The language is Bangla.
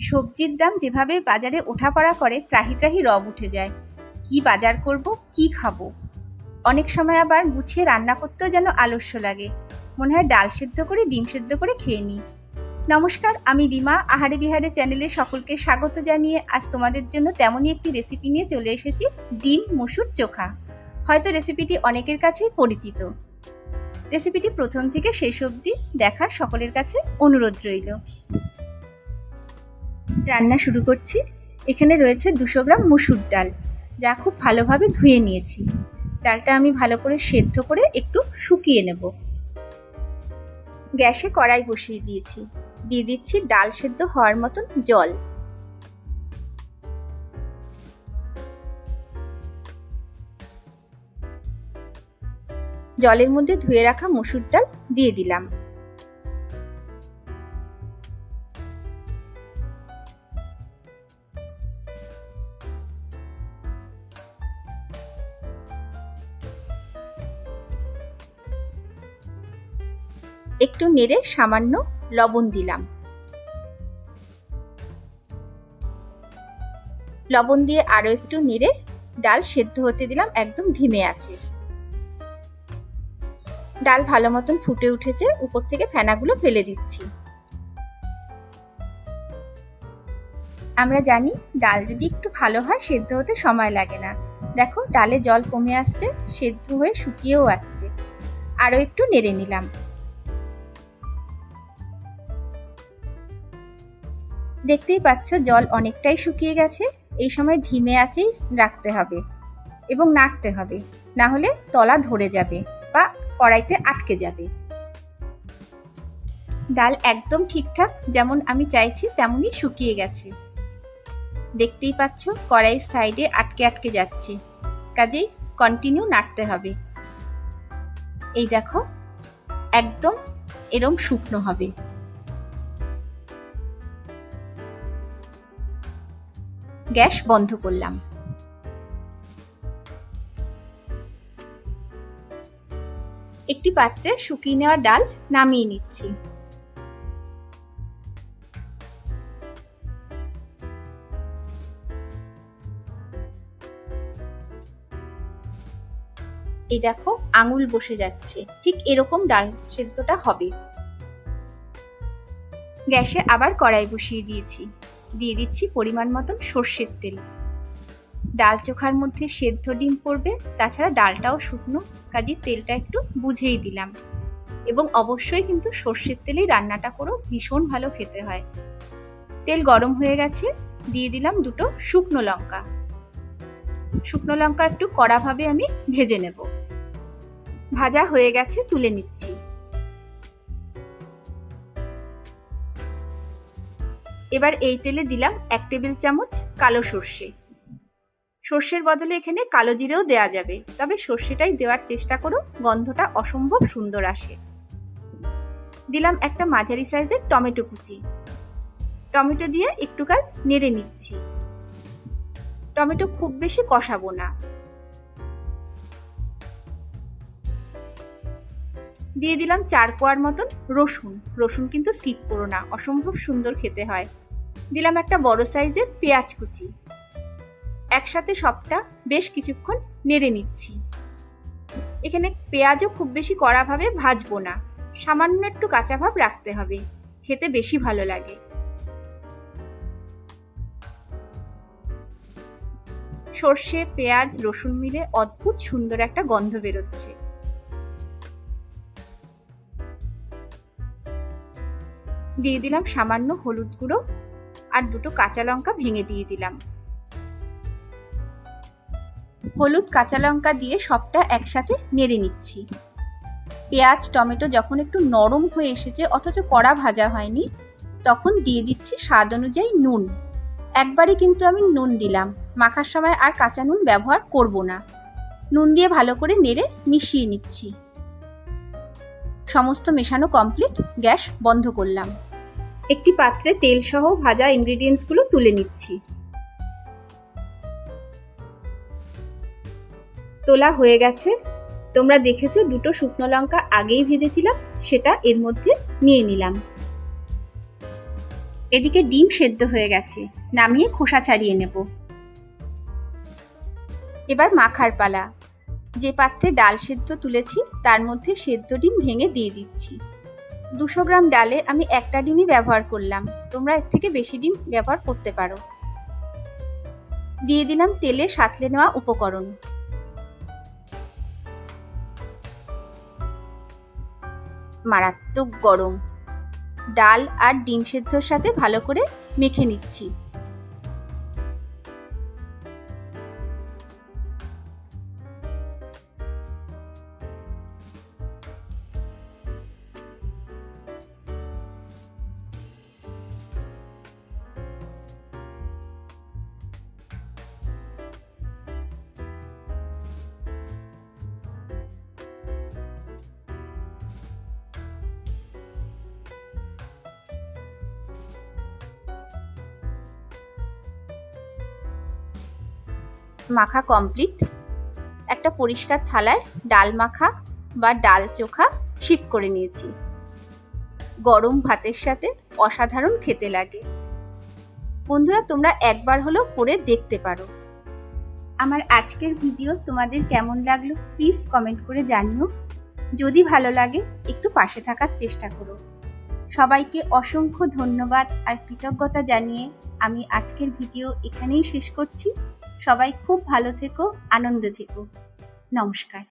সবজির দাম যেভাবে বাজারে ওঠাপড়া করে, ত্রাহি ত্রাহি রব উঠে যায়। কি বাজার করব, কি খাব? অনেক সময় আবার গুছিয়ে রান্না করতেও যেন আলস্য লাগে। মনে হয় ডাল সেদ্ধ করে, ডিম সেদ্ধ করে খেয়ে নিই। নমস্কার, আমি রিমা। আহারে বিহারে চ্যানেলে সকলকে স্বাগত জানিয়ে আজ তোমাদের জন্য তেমনই একটি রেসিপি নিয়ে চলে এসেছি, ডিম মসুর চোখা। হয়তো রেসিপিটি অনেকের কাছেই পরিচিত। রেসিপিটি প্রথম থেকে শেষ অবধি দেখার সকলের কাছে অনুরোধ রইল। রান্না শুরু করছি। এখানে রয়েছে দুশো গ্রাম মুসুর ডাল, যা খুব ভালোভাবে ধুয়ে নিয়েছি। ডালটা আমি ভালো করে সেদ্ধ করে একটু শুকিয়ে নেব। গ্যাসে কড়াই বসিয়ে দিয়েছি। দিয়ে দিচ্ছি ডাল সেদ্ধ হওয়ার মতন জল। জলের মধ্যে ধুয়ে রাখা মসুর ডাল দিয়ে দিলাম। একটু নেড়ে সামান্য লবণ দিলাম। লবণ দিয়ে আরও একটু নেড়ে ডাল সেদ্ধ হতে দিলাম একদম ধিমে আছে। ডাল ভালো মতন ফুটে উঠেছে, উপর থেকে ফেনাগুলো ফেলে দিচ্ছি। আমরা জানি ডাল যদি একটু ভালো হয়, সেদ্ধ হতে সময় লাগে না। দেখো, ডালে জল কমে আসছে, সেদ্ধ হয়ে শুকিয়েও আসছে। আরও একটু নেড়ে নিলাম। দেখতেই পাচ্ছ জল অনেকটাই শুকিয়ে গেছে। এই সময় ধিমে আঁচেই রাখতে হবে এবং নাড়তে হবে। না হলে তলা ধরে যাবে বা কড়াইতে আটকে যাবে। ডাল একদম ঠিকঠাক, যেমন আমি চাইছি তেমনই শুকিয়ে গেছে। দেখতেই পাচ্ছ কড়াইয়ের সাইডে আটকে আটকে যাচ্ছে। কাজেই কন্টিনিউ নাড়তে হবে। এই দেখো, একদম এরম শুকনো হবে। গ্যাস বন্ধ করলাম। একটি পাত্রে শুকিয়ে নেওয়া ডাল নামিয়ে নিচ্ছি। এই দেখো, আঙুল বসে যাচ্ছে। ঠিক এরকম ডাল সেদ্ধটা হবে। গ্যাসে আবার কড়াই বসিয়ে দিয়েছি। দিয়ে দিচ্ছি পরিমাণ মতন সর্ষের তেল। ডাল চোখার মধ্যে সেদ্ধ ডিম পড়বে, তাছাড়া ডালটাও শুকনো, কাজে তেলটা একটু বুঝেই দিলাম। এবং অবশ্যই কিন্তু সর্ষের তেলেই রান্নাটা করো, ভীষণ ভালো খেতে হয়। তেল গরম হয়ে গেছে, দিয়ে দিলাম দুটো শুকনো লঙ্কা। শুকনো লঙ্কা একটু কড়াভাবে আমি ভেজে নেব। ভাজা হয়ে গেছে, তুলে নিচ্ছি। এবার এই তেলে দিলাম এক টেবিল চামচ কালো সর্ষে। সর্ষের বদলে এখানে কালো জিরেও দেওয়া যাবে। তবে সর্ষেটাই দেওয়ার চেষ্টা করো, গন্ধটা অসম্ভব সুন্দর আসে। দিলাম একটা মাঝারি সাইজের টমেটো কুচি। টমেটো দিয়ে একটুকাল নেড়ে নিচ্ছি। টমেটো খুব বেশি কষাবো না। দিয়ে দিলাম চার কোয়ার মতন রসুন। রসুন কিন্তু স্কিপ করো না, অসম্ভব সুন্দর খেতে হয়। দিলাম একটা বড় সাইজের পেঁয়াজ কুচি। একসাথে সবটা বেশ কিছুক্ষণ নেড়ে নিচ্ছি। এখানে পেঁয়াজও খুব বেশি কড়াভাবে ভাজবো না, সামান্য একটু কাঁচা ভাব রাখতে হবে, খেতে বেশি ভালো লাগে। সর্ষে, পেঁয়াজ, রসুন মিলে অদ্ভুত সুন্দর একটা গন্ধ বেরোচ্ছে। দিয়ে দিলাম সামান্য হলুদ গুঁড়ো আর দুটো কাঁচা লঙ্কা ভেঙে দিয়ে দিলাম। হলুদ কাঁচা লঙ্কা দিয়ে সবটা একসাথে নেড়ে নিচ্ছি। পেঁয়াজ, টমেটো যখন একটু নরম হয়ে এসেছে, অথচ কড়া ভাজা হয়নি, তখন দিয়ে দিচ্ছি স্বাদ অনুযায়ী নুন। একবারে কিন্তু আমি নুন দিলাম, মাখার সময় আর কাঁচা নুন ব্যবহার করব না। নুন দিয়ে ভালো করে নেড়ে মিশিয়ে নিচ্ছি। সমস্ত মেশানো কমপ্লিট, গ্যাস বন্ধ করলাম। একটি পাত্রে তেল সহ ভাজা ইনগ্রিডিয়েন্টসগুলো তুলে নিচ্ছি। তোলা হয়ে গেছে। তোমরা দেখেছ দুটো শুকনো লঙ্কা আগেই ভেজেছিলাম, সেটা এর মধ্যে নিয়ে নিলাম। এদিকে ডিম সেদ্ধ হয়ে গেছে, নামিয়ে খোসা ছাড়িয়ে নেব। এবার মাখার পালা। যে পাত্রে ডাল সেদ্ধ তুলেছি, তার মধ্যে সেদ্ধ ডিম ভেঙে দিয়ে দিচ্ছি। দুশো গ্রাম ডালে আমি একটা ডিমই ব্যবহার করলাম। তোমরা এর থেকে বেশি ডিম ব্যবহার করতে পারো। দিয়ে দিলাম তেলে সাঁতলে নেওয়া উপকরণ। মারাত্মক গরম। ডাল আর ডিম সেদ্ধর সাথে ভালো করে মেখে নিচ্ছি। মাখা কমপ্লিট একটা পরিষ্কার থালায় ডাল মাখা বা ডাল চোখা শিপ করে নিয়েছি। গরম ভাতের সাথে অসাধারণ খেতে লাগে। বন্ধুরা, তোমরা একবার হলেও করে দেখতে পারো। আমার আজকের ভিডিও তোমাদের কেমন লাগল প্লিজ কমেন্ট করে জানিও। যদি ভালো লাগে, একটু পাশে থাকার চেষ্টা করো। সবাইকে অসংখ্য ধন্যবাদ আর কৃতজ্ঞতা জানিয়ে আমি আজকের ভিডিও এখানেই শেষ করছি। সবাই খুব ভালো থেকো আনন্দ থেকো। নমস্কার।